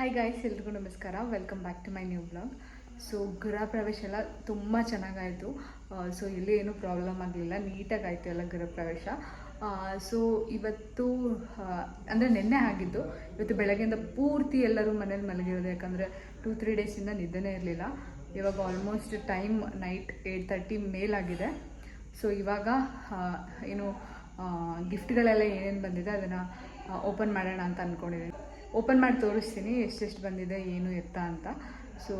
Hi guys ಎಲ್ರಿಗೂ ನಮಸ್ಕಾರ. Welcome back to my new blog so ಗೃಹ ಪ್ರವೇಶ ಎಲ್ಲ ತುಂಬ ಚೆನ್ನಾಗಾಯಿತು. ಸೊ ಇಲ್ಲಿ ಏನೂ ಪ್ರಾಬ್ಲಮ್ ಆಗಲಿಲ್ಲ. ನೀಟಾಗಿ ಆಯಿತು ಎಲ್ಲ ಗೃಹ ಪ್ರವೇಶ ಸೊ ಇವತ್ತು ಅಂದರೆ ನಿನ್ನೆ ಆಗಿದ್ದು, ಇವತ್ತು ಬೆಳಗ್ಗೆಯಿಂದ ಪೂರ್ತಿ ಎಲ್ಲರೂ ಮನೇಲಿ ಮಲಗಿರೋದು. ಯಾಕಂದರೆ ಟೂ ತ್ರೀ ಡೇಸಿಂದ ನಿದ್ದೆನೇ ಇರಲಿಲ್ಲ. ಇವಾಗ almost time night eight thirty ಮೇಲಾಗಿದೆ. So ಇವಾಗ ಏನು ಗಿಫ್ಟ್ಗಳೆಲ್ಲ ಏನೇನು ಬಂದಿದೆ ಅದನ್ನು ಓಪನ್ ಮಾಡೋಣ ಅಂತ ಅಂದ್ಕೊಂಡಿದ್ದೀನಿ ಓಪನ್ ಮಾಡಿ ತೋರಿಸ್ತೀನಿ, ಎಷ್ಟೆಷ್ಟು ಬಂದಿದೆ, ಏನು ಎತ್ತ ಅಂತ. ಸೊ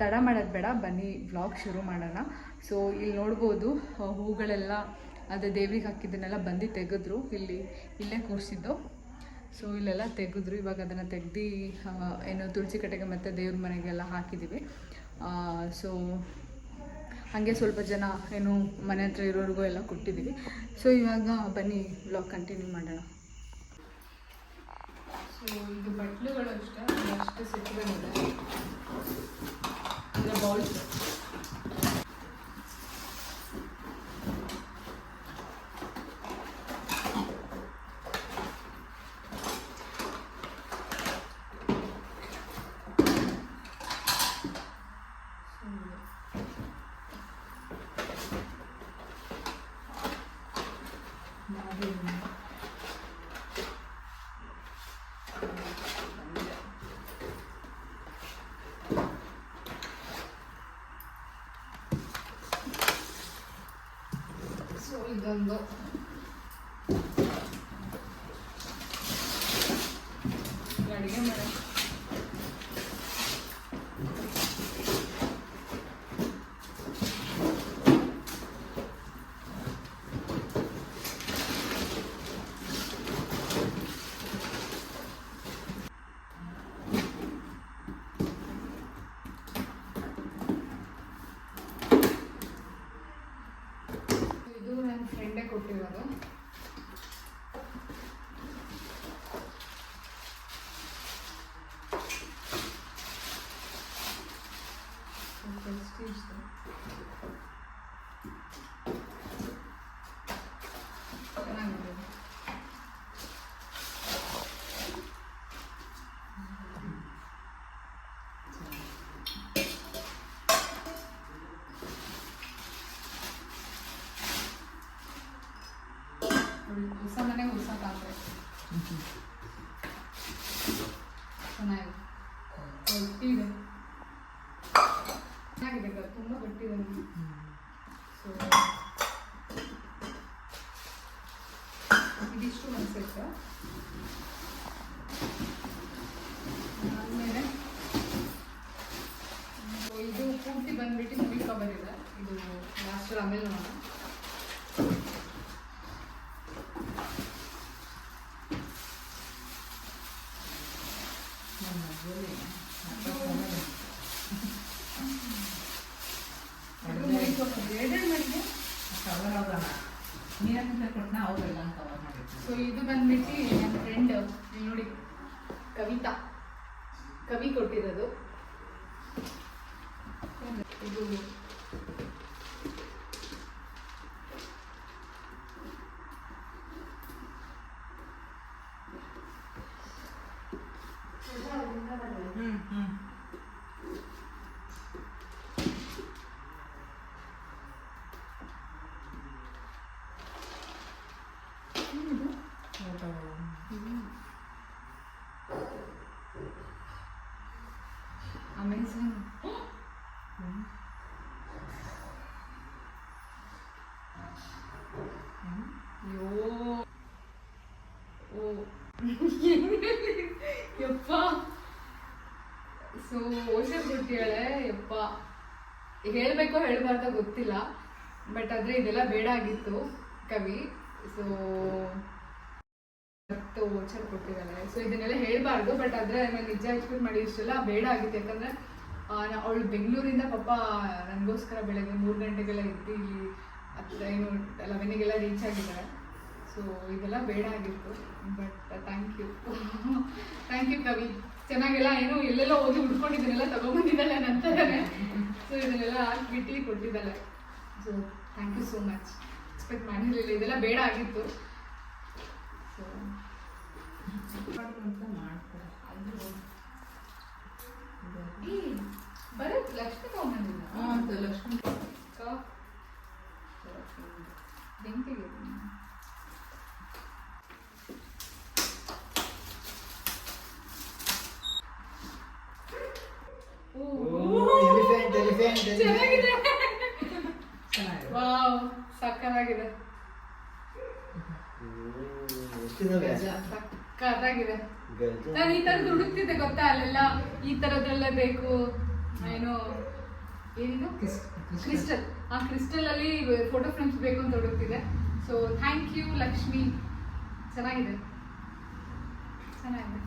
ತಡ ಮಾಡೋದು ಬೇಡ, ಬನ್ನಿ ವ್ಲಾಗ್ ಶುರು ಮಾಡೋಣ. ಸೊ ಇಲ್ಲಿ ನೋಡ್ಬೋದು ಹೂಗಳೆಲ್ಲ, ಅದೇ ದೇವ್ರಿಗೆ ಹಾಕಿದ್ದನ್ನೆಲ್ಲ ಬಂದು ತೆಗೆದ್ರು. ಇಲ್ಲಿ, ಇಲ್ಲೇ ಕೂರಿಸಿದ್ದು. ಸೊ ಇಲ್ಲೆಲ್ಲ ತೆಗೆದ್ರು. ಇವಾಗ ಅದನ್ನು ತೆಗ್ದು ಏನು ತುಳಸಿ ಕಟ್ಟೆಗೆ ಮತ್ತು ದೇವ್ರ ಮನೆಗೆಲ್ಲ ಹಾಕಿದ್ದೀವಿ ಸೊ ಹಾಗೆ ಸ್ವಲ್ಪ ಜನ, ಏನು ಮನೆ ಹತ್ರ ಇರೋರಿಗೂ ಎಲ್ಲ ಕೊಟ್ಟಿದ್ದೀವಿ ಸೊ ಇವಾಗ ಬನ್ನಿ ಬ್ಲಾಗ್ ಕಂಟಿನ್ಯೂ ಮಾಡೋಣ. ಇದು ಬಟ್ಲುಗಳು ಅಷ್ಟೇ ಅಷ್ಟು ಸೆಟ್ಗಳಿದೆ ಅಂದರೆ ಬೌಲ್ಸ್ ಸೊ ಇದೊಂದು ಅಡುಗೆ ಮಾಡಿ ಇದು ನನ್ನ ಫ್ರೆಂಡೇ ಕೊಟ್ಟಿರೋದು ಪ್ರೆಸ್ಟೀಜ್ದು. ಚೆನ್ನಾಗಿದೆ ಇದು. ನೋಡಿ, ಹೊಸ ಮನೆಗೆ ಹೊಸ ಪಾತ್ರೆ ಚೆನ್ನಾಗಿದೆ ಗಟ್ಟಿ ಇದೆ ಚೆನ್ನಾಗಿದೆ ಗ- ತುಂಬ ಗಟ್ಟಿ ಇದೆ ನೋಡಿ. ಸೊ ಇದಿಷ್ಟು ಒಂದು ಸೆಟ್ ಆಮೇಲೆ ಇದು ಪೂರ್ತಿ ಬಂದ್ಬಿಟ್ಟು ಮೂವಿ ಕವರ್ ಇದೆ ಇದು ಲಾಸ್ಟ್ ಆಮೇಲೆ ನೋಡೋಣ ಇದು ಕೊಟ್ಟನ cover. ಕವರ್ ಮಾಡಿದೆ ಸೊ ಇದು ಬಂದ್ಬಿಟ್ಟು ನನ್ನ ಫ್ರೆಂಡ್ ನೋಡಿ ಕವಿತಾ. ಕವಿ ಕೊಟ್ಟಿರೋದು. ಇದು ಅಯ್ಯೋ ಓ ಯಪ್ಪ ಸೊ ಓಷನ್ ಕೊಟ್ಟಿಯಾಳೆ ಯಪ್ಪ. ಹೇಳ್ಬೇಕೋ ಹೇಳಬಾರ್ದ ಗೊತ್ತಿಲ್ಲ ಬಟ್ ಆದ್ರೆ ಇದೆಲ್ಲ ಬೇಡ ಆಗಿತ್ತು ಕವಿ. ಸೊ ಮತ್ತು ಓಚರ್ ಕೊಟ್ಟಿದ್ದಾಳೆ ಸೊ ಇದನ್ನೆಲ್ಲ ಹೇಳ್ಬಾರ್ದು ಬಟ್ ಆದ್ರೆ ನಾನು ನಿಜ ಎಕ್ಸ್ಪೆಕ್ಟ್ ಮಾಡಿ ಇಷ್ಟೆಲ್ಲ ಬೇಡ ಆಗಿತ್ತು. ಯಾಕಂದ್ರೆ ಅವಳು ಬೆಂಗಳೂರಿಂದ ಪಾಪ ನನಗೋಸ್ಕರ ಬೆಳಗ್ಗೆ ಮೂರು ಗಂಟೆಗೆಲ್ಲ ಎದ್ದು ಇಲ್ಲಿ ಹತ್ತು, ಏನು ಲೆವೆನಿಗೆಲ್ಲ ರೀಚ್ ಆಗಿದ್ದಾಳೆ ಸೊ ಇದೆಲ್ಲ ಬೇಡ ಆಗಿತ್ತು but thank you thank you Kavi. ಚೆನ್ನಾಗೆಲ್ಲ ಏನು ಎಲ್ಲೆಲ್ಲ ಓದಿ ಹುಡ್ಕೊಂಡಿದ್ದನ್ನೆಲ್ಲ ತಗೊಂಡ್ಬಂದಿದ್ದಾಳೆ ನಂತರನೇ ಸೊ ಇದನ್ನೆಲ್ಲ ಹಾಕ್ಬಿಟ್ಟು ಕೊಟ್ಟಿದ್ದಲ್ಲ. So thank you so much expect ಮಾಡಿರಲಿಲ್ಲ ಇದೆಲ್ಲ ಬೇಡ ಆಗಿತ್ತು. ಸೊ ಬರತ್ ಲಕ್ಷ್ಮಿ ತಗೊಂಡಿಲ್ಲ ಲಕ್ಷ್ಮಿ. ಬೆಂಕಿಗೆ. ಸಕ್ಕತ್ತಾಗಿದೆ ನಾನು ಈ ತರದ್ ಹುಡುಕ್ತಿದ್ದೆ ಗೊತ್ತಾ ಅಲ್ಲೆಲ್ಲ? ಈ ತರದ್ರಲ್ಲೇ ಬೇಕು. ಏನು ಏನಿದು? ಕ್ರಿಸ್ಟಲ್. ಆ ಕ್ರಿಸ್ಟಲ್ ಅಲ್ಲಿ ಫೋಟೋ ಫ್ರೇಮ್ಸ್ ಬೇಕು ಅಂತ ಹುಡುಕ್ತಿದೆ ಸೊ ಥ್ಯಾಂಕ್ ಯು ಲಕ್ಷ್ಮಿ. ಚೆನ್ನಾಗಿದೆ. ಚೆನ್ನಾಗಿದೆ.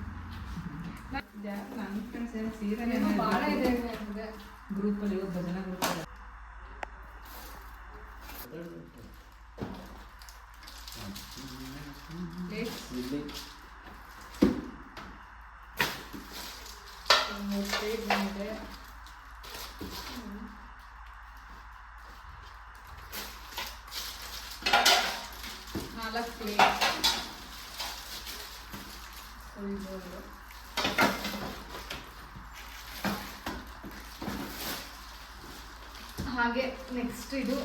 ನನ್ನ ಫ್ರೆಂಡ್ಸ್ ಏನೋ ಸೀರೆನೇ ಏನೋ ಭಾಳ ಇದೆ ಇದೆ ಗ್ರೂಪಲ್ಲಿ ಇವತ್ತು ಭಜನಾ ಗ್ರೂಪಲ್ಲಿ ಮೂರು ಬಂದಿದೆ ನಾಲ್ಕು ಪ್ಲೇಟ್ ಸೊ ಹಾಗೆ ನೆಕ್ಸ್ಟ್ ಇದು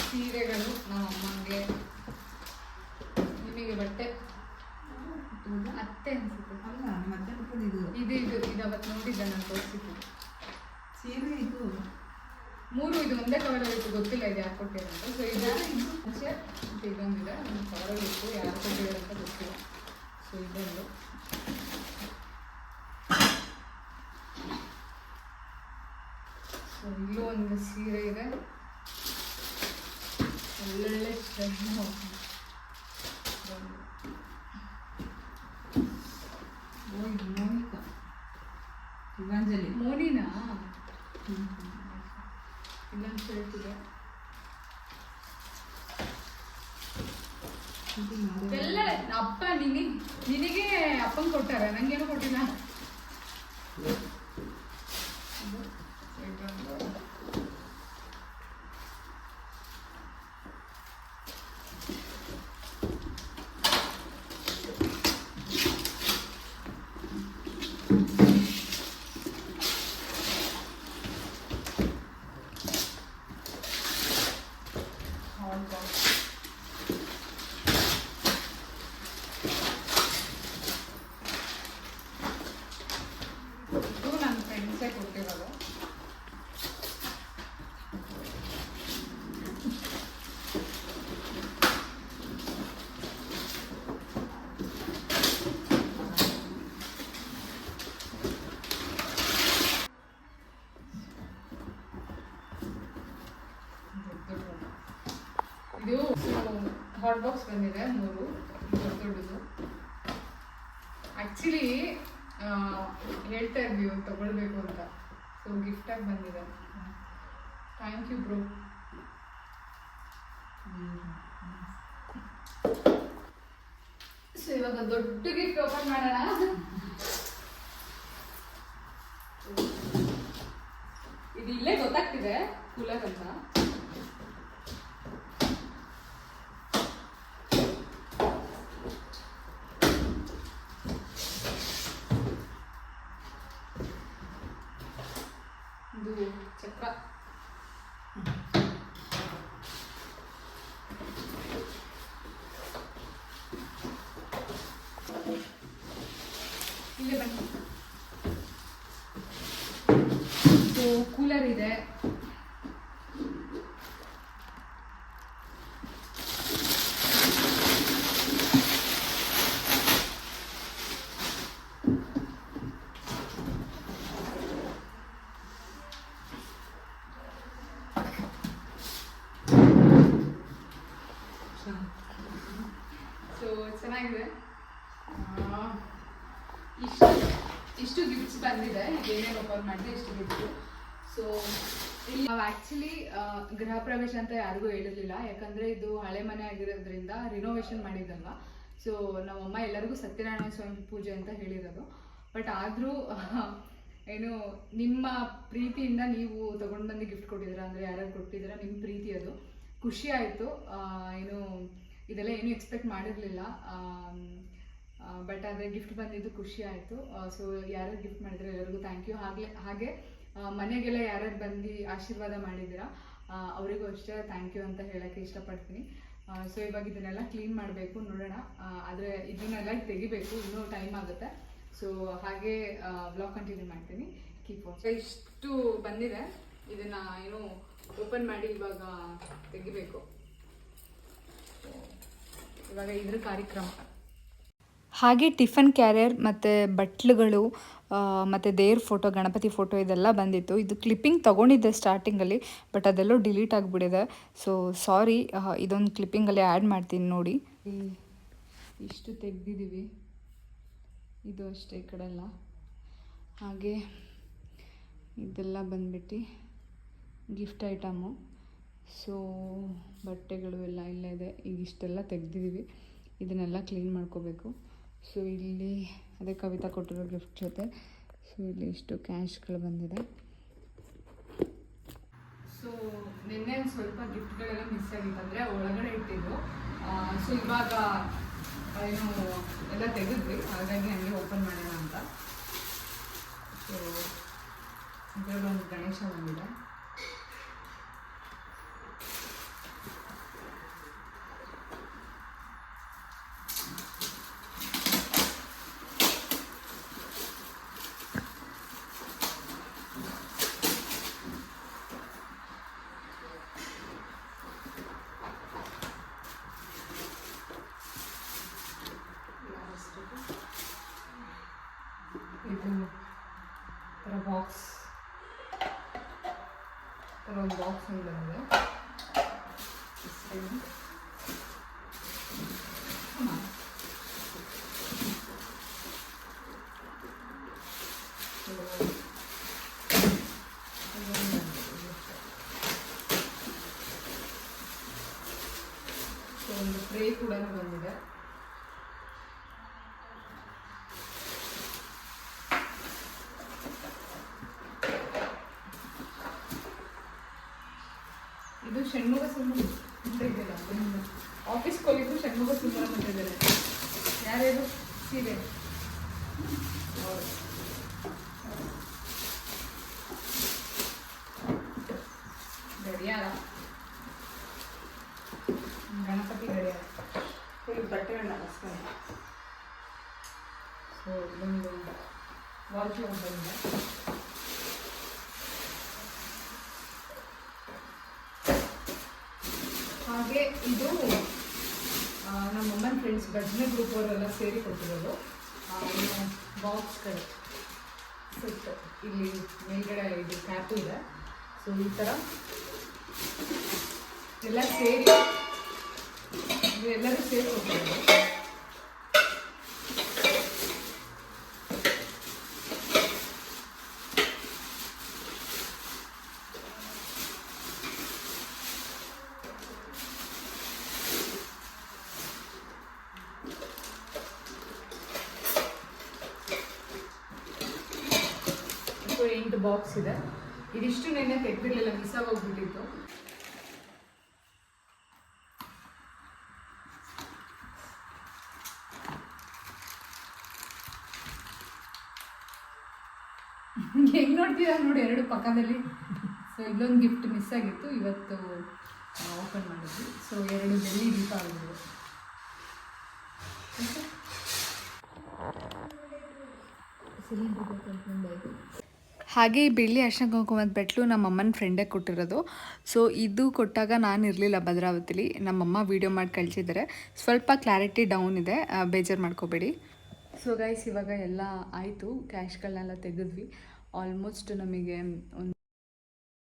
ಸೀರೆಗಳು ನಮ್ಮ ಅಮ್ಮಂಗೆ ನಿಮಗೆ ಬಟ್ಟೆ ಅತ್ತೆ ಅನ್ಸುತ್ತೆ ಅಲ್ಲ ಮತ್ತೆ ಬಿಟ್ಟದ್ದು ಇದು ಇದು ಇದು ಇದು ಅವತ್ತು ನೋಡಿದ್ದೆ ನಾನು ತೋರಿಸಿದ್ದು. ಸೀರೆ ಇದು ಮೂರು ಇದು ಒಂದೇ ಕವರ್ ಇತ್ತು, ಗೊತ್ತಿಲ್ಲ ಇದು ಯಾರು ಕೊಟ್ಟಿರೋ ಅಂತ. ಸೊ ಇದು ಮುಂಚೆ? ಮತ್ತು ಇದೊಂದಿದೆ. ಒಂದು ಕವರಲ್ಲಿ ಇತ್ತು, ಯಾರು ಕೊಟ್ಟಿದ್ದಾರೆ ಅಂತ ಗೊತ್ತಿಲ್ಲ. ಸೊ ಇದೊಂದು. ಸೊ ಇಲ್ಲೂ ಒಂದು ಸೀರೆ ಇದೆ. ಒಳ್ಳೊಳ್ಳೆ ಚೆಂಡು ಓ ಇದು ಮೋನಿಕಾ ಯುಗಾಂಜಲಿ ಮೋನಿನಾ? ಇದು ಮಾಧವ. ಎಲ್ಲ ಅಪ್ಪ ನಿನಿ ನಿನಗೆ ಅಪ್ಪನ್ ಕೊಟ್ಟಾರ? ನಂಗೇನು ಕೊಟ್ಟಿಲ್ಲ ಇದು ಇದೊಂದು. Hot box. ಇದು ನನ್ನ ಫ್ರೆಂಡ್ಸೇ ಕೊಟ್ಟಿರೋದು ಇದು ಹಾಟ್ ಬಾಕ್ಸ್ ಬಂದಿದೆ, ಮೂರು, ದೊಡ್ಡ ದೊಡ್ಡದು. ಆ್ಯಕ್ಚುಲಿ ಹೇಳ್ತಾ ಇದ್ವಿ ತಗೊಳ್ಬೇಕು ಅಂತ. ಸೊ ಗಿಫ್ಟಾಗಿ ಬಂದಿದೆ. ಥ್ಯಾಂಕ್ ಯು ಬ್ರೋ ಸೊ ಇವಾಗ ದೊಡ್ಡ ಗಿಫ್ಟ್ ಓಪನ್ ಮಾಡೋಣ? ಇದು ಇಲ್ಲೇ ಗೊತ್ತಾಗ್ತಿದೆ, ಕೂಲರ್ ಅಂತ ಇದು ಚಕ್ರ ಇಲ್ಲೇ ಬನ್ನಿ ಸೊ ಕೂಲರ್ ಇದೆ. ಸೊ ಚೆನ್ನಾಗಿದೆ ಆ, ಇಷ್ಟು ಬಂದಿದೆ, ಏನೇನು ಓಪನ್ ಮಾಡಿದೆ ಇಷ್ಟು ಬಿಟ್ಟು. ಸೊ ಇಲ್ಲಿ ನಾವು ಆ್ಯಕ್ಚುಲಿ ಗೃಹ ಪ್ರವೇಶ ಅಂತ ಯಾರಿಗೂ ಹೇಳಿರಲಿಲ್ಲ. ಯಾಕಂದರೆ ಇದು ಹಳೆ ಮನೆ ಆಗಿರೋದ್ರಿಂದ ರಿನೋವೇಷನ್ ಮಾಡಿದ್ದಲ್ವ ಸೊ ನಮ್ಮಮ್ಮ ಎಲ್ಲರಿಗೂ ಸತ್ಯನಾರಾಯಣ ಸ್ವಾಮಿ ಪೂಜೆ ಅಂತ ಹೇಳಿರೋದು. ಬಟ್ ಆದರೂ, ಏನು, ನಿಮ್ಮ ಪ್ರೀತಿಯಿಂದ ನೀವು ತಗೊಂಡು ಬಂದು ಗಿಫ್ಟ್ ಕೊಟ್ಟಿದ್ದೀರಾ? ಅಂದರೆ ಯಾರ್ಯಾರು ಕೊಟ್ಟಿದ್ದೀರಾ? ನಿಮ್ಮ ಪ್ರೀತಿ ಅದು. ಖುಷಿ ಆಯಿತು. ಏನು, ಇದೆಲ್ಲ ಏನು ಎಕ್ಸ್ಪೆಕ್ಟ್ ಮಾಡಿರಲಿಲ್ಲ. ಬಟ್ ಆದರೆ ಗಿಫ್ಟ್ ಬಂದಿದ್ದು ಖುಷಿ ಆಯಿತು. ಸೊ ಯಾರ್ಯಾರು ಗಿಫ್ಟ್ ಮಾಡಿದ್ರೆ ಎಲ್ಲರಿಗೂ ಥ್ಯಾಂಕ್ ಯು ಹಾಗೆ ಹಾಗೆ ಮನೆಗೆಲ್ಲ ಯಾರ್ಯಾರು ಬಂದು ಆಶೀರ್ವಾದ ಮಾಡಿದ್ದೀರಾ ಅವರಿಗೂ ಅಷ್ಟೇ ಥ್ಯಾಂಕ್ ಯು ಅಂತ ಹೇಳೋಕ್ಕೆ ಇಷ್ಟಪಡ್ತೀನಿ. ಸೊ ಇವಾಗ ಇದನ್ನೆಲ್ಲ ಕ್ಲೀನ್ ಮಾಡಬೇಕು, ನೋಡೋಣ. ಆದರೆ ಇದನ್ನೆಲ್ಲ ತೆಗಿಬೇಕು, ಇನ್ನೂ ಟೈಮ್ ಆಗುತ್ತೆ. ಸೊ ಹಾಗೆ ಬ್ಲಾಗ್ ಕಂಟಿನ್ಯೂ ಮಾಡ್ತೀನಿ. ಕೀಪ್ ಇಷ್ಟು ಬಂದಿದೆ. ಇದನ್ನ ಏನು ಓಪನ್ ಮಾಡಿ ಇವಾಗ ತೆಗಿಬೇಕು. ಇವಾಗ ಇದ್ರ ಕಾರ್ಯಕ್ರಮ. ಹಾಗೆ ಟಿಫನ್ ಕ್ಯಾರಿಯರ್ ಮತ್ತು ಬಟ್ಲುಗಳು ಮತ್ತು ದೇವ್ರ ಫೋಟೋ, ಗಣಪತಿ ಫೋಟೋ ಇದೆಲ್ಲ ಬಂದಿತ್ತು. ಇದು ಕ್ಲಿಪ್ಪಿಂಗ್ ತೊಗೊಂಡಿದ್ದೆ ಸ್ಟಾರ್ಟಿಂಗಲ್ಲಿ, ಬಟ್ ಅದೆಲ್ಲೋ ಡಿಲೀಟ್ ಆಗಿಬಿಟ್ಟಿದೆ. ಸೊ ಸಾರಿ ಇದೊಂದು ಕ್ಲಿಪ್ಪಿಂಗಲ್ಲಿ ಆ್ಯಡ್ ಮಾಡ್ತೀನಿ ನೋಡಿ. ಇಷ್ಟು ತೆಗ್ದಿದ್ದೀವಿ. ಇದು ಅಷ್ಟೇ ಈ ಕಡೆ ಎಲ್ಲ ಹಾಗೆ ಇದೆಲ್ಲ ಬಂದ್ಬಿಟ್ಟು ಗಿಫ್ಟ್ ಐಟಮು. ಸೊ ಬಟ್ಟೆಗಳು ಎಲ್ಲ ಇಲ್ಲೇ ಇದೆ. ಈಗ ಇಷ್ಟೆಲ್ಲ ತೆಗೆದಿದ್ದೀವಿ. ಇದನ್ನೆಲ್ಲ ಕ್ಲೀನ್ ಮಾಡ್ಕೋಬೇಕು. ಸೊ ಇಲ್ಲಿ ಅದೇ ಕವಿತಾ ಕೊಟ್ಟಿರೋ ಗಿಫ್ಟ್ ಜೊತೆ. ಸೊ ಇಲ್ಲಿ ಇಷ್ಟು ಕ್ಯಾಶ್ಗಳು ಬಂದಿದೆ. ಸೊ ನಿನ್ನೆ ಒಂದು ಸ್ವಲ್ಪ ಗಿಫ್ಟ್ಗಳೆಲ್ಲ ಮಿಸ್ ಆಗಿತ್ತು. ಅಂದರೆ ಒಳಗಡೆ ಇಟ್ಟಿದ್ದು. ಸೊ ಇವಾಗ ಏನು, ಎಲ್ಲ ತೆಗೆದ್ವಿ. ಹಾಗಾಗಿ ಹಂಗೆ ಓಪನ್ ಮಾಡೋಣ ಅಂತ. ಸೊ ಇದರಲ್ಲಿ ಒಂದು ಗಣೇಶ ಬಂದಿದೆ ಇದು ಥರ ಬಾಕ್ಸ್ ಥರ ಒಂದು ಬಾಕ್ಸ್ ಒಂದು ಬಂದಿದೆ ಷಣ್ಮುಖ ಸುಂದರ ಅಂತ ಇದೆಯಲ್ಲ ಅದರಿಂದ ಆಫೀಸ್ಗೆ ಹೋಗಿದ್ದು ಷಣ್ಮುಖ ಸುಂದರ ಅಂತ ಇದ್ದಾರೆ ಯಾರ್ಯಾರು ಸೀರೆ ಅವ್ರು. ಗಡಿಯಾರ ಗಣಪತಿ ಗಡಿಯಾರ ಫುಲ್ ಬಟ್ಟೆಗಳನ್ನ ಹಾಕಿಸ್ತಾರೆ ಸೊ ಇದೊಂದು ವಾಲ್ ಕ್ಲಾಕ್ ಬಂದಿದೆ ಇದು ನಮ್ಮ ಅಮ್ಮನ ಫ್ರೆಂಡ್ಸ್ ಭಜನೆ ಗ್ರೂಪ್ ಅವರೆಲ್ಲ ಸೇರಿ ಕೊಟ್ಟಿರೋದು. ಬಾಕ್ಸ್ಗಳು ಸೆಟ್ ಇಲ್ಲಿ ಮೇಲ್ಗಡೆ ಇದು ಕ್ಯಾಪು ಇದೆ. ಸೊ ಈ ಥರ ಎಲ್ಲ ಸೇರಿ ಎಲ್ಲರೂ ಸೇರಿ ಕೊಟ್ಟಿರೋದು ಸೊ ಎಂಟು ಬಾಕ್ಸ್ ಇದೆ. ಇದಿಷ್ಟು ನೆನ್ನೆ ತೆಗೆದಿರಲಿಲ್ಲ ಮಿಸ್ ಆಗೋಗ್ಬಿಟ್ಟಿತ್ತು. ಹೆಂಗ್ ನೋಡ್ತೀರಾ ನೋಡಿ, ಎರಡು ಪಕ್ಕದಲ್ಲಿ. ಸೊ ಇಲ್ಲೊಂದು ಗಿಫ್ಟ್ ಮಿಸ್ ಆಗಿತ್ತು. ಇವತ್ತು ಓಪನ್ ಮಾಡಿದ್ವಿ. ಸೊ ಎರಡು ಬೆಳ್ಳಿ ದೀಪ ಆಗಿದ್ವು. ಹಾಗೆ ಈ ಬೆಳ್ಳಿ ಅರ್ಶನ ಕುಂಕುಮದ ಬೆಟ್ಲು ನಮ್ಮ ಅಮ್ಮನ ಫ್ರೆಂಡೇ ಕೊಟ್ಟಿರೋದು. ಸೊ ಇದು ಕೊಟ್ಟಾಗ ನಾನು ಇರಲಿಲ್ಲ ಭದ್ರಾವತಿಲಿ. ನಮ್ಮಮ್ಮ ವೀಡಿಯೋ ಮಾಡಿ ಕಳಿಸಿದ್ದಾರೆ ಸ್ವಲ್ಪ ಕ್ಲಾರಿಟಿ ಡೌನ್ ಇದೆ. ಬೇಜಾರು ಮಾಡ್ಕೋಬೇಡಿ. ಸೊ ಗೈಸ್ ಇವಾಗ ಎಲ್ಲ ಆಯಿತು. ಕ್ಯಾಶ್ಗಳನ್ನೆಲ್ಲ ತೆಗೆದ್ವಿ. ಆಲ್ಮೋಸ್ಟ್ ನಮಗೆ ಒಂದು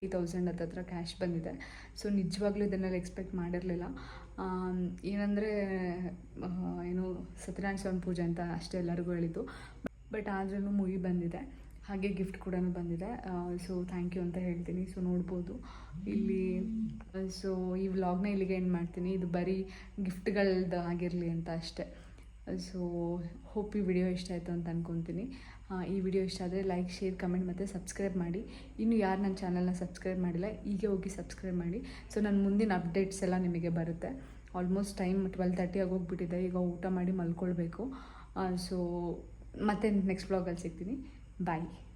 ತ್ರೀ ತೌಸಂಡ್ ಹತ್ತತ್ರ ಕ್ಯಾಶ್ ಬಂದಿದೆ. ಸೊ ನಿಜವಾಗ್ಲೂ ಇದನ್ನೆಲ್ಲ ಎಕ್ಸ್ಪೆಕ್ಟ್ ಮಾಡಿರಲಿಲ್ಲ. ಏನಂದರೆ ಏನು ಸತ್ಯನಾರಾಯಣ ಸ್ವಾಮಿ ಪೂಜೆ ಅಂತ ಅಷ್ಟೇ ಎಲ್ಲರಿಗೂ ಹೇಳಿದ್ದು. ಬಟ್ ಆದ್ರೂ ಮುಗಿ ಬಂದಿದೆ. ಹಾಗೆ ಗಿಫ್ಟ್ ಕೂಡ ಬಂದಿದೆ. ಸೊ ಥ್ಯಾಂಕ್ ಯು ಅಂತ ಹೇಳ್ತೀನಿ. ಸೊ ನೋಡ್ಬೋದು. ಇಲ್ಲಿ ಸೊ ಈ ವ್ಲಾಗ್ನ ಇಲ್ಲಿಗೆ ಏನು ಮಾಡ್ತೀನಿ. ಇದು ಬರೀ ಗಿಫ್ಟ್ಗಳದ್ದು ಆಗಿರಲಿ ಅಂತ ಅಷ್ಟೇ. ಸೊ ಹೋಪ್ ಈ ವಿಡಿಯೋ ಇಷ್ಟ ಆಯಿತು ಅಂತ ಅಂದ್ಕೊತೀನಿ ಈ ವಿಡಿಯೋ ಇಷ್ಟ ಆದರೆ ಲೈಕ್ ಶೇರ್ ಕಮೆಂಟ್ ಮತ್ತು ಸಬ್ಸ್ಕ್ರೈಬ್ ಮಾಡಿ. ಇನ್ನು ಯಾರು ನನ್ನ ಚಾನಲ್ನ ಸಬ್ಸ್ಕ್ರೈಬ್ ಮಾಡಿಲ್ಲ ಈಗ ಹೋಗಿ ಸಬ್ಸ್ಕ್ರೈಬ್ ಮಾಡಿ. ಸೊ ನನ್ನ ಮುಂದಿನ ಅಪ್ಡೇಟ್ಸ್ ಎಲ್ಲ ನಿಮಗೆ ಬರುತ್ತೆ. ಆಲ್ಮೋಸ್ಟ್ ಟೈಮ್ ಟ್ವೆಲ್ ತರ್ಟಿ ಆಗೋಗ್ಬಿಟ್ಟಿದೆ ಈಗ ಊಟ ಮಾಡಿ ಮಲ್ಕೊಳ್ಬೇಕು. ಸೊ ಮತ್ತೆ ನೆಕ್ಸ್ಟ್ ಬ್ಲಾಗಲ್ಲಿ ಸಿಗ್ತೀನಿ. Bye.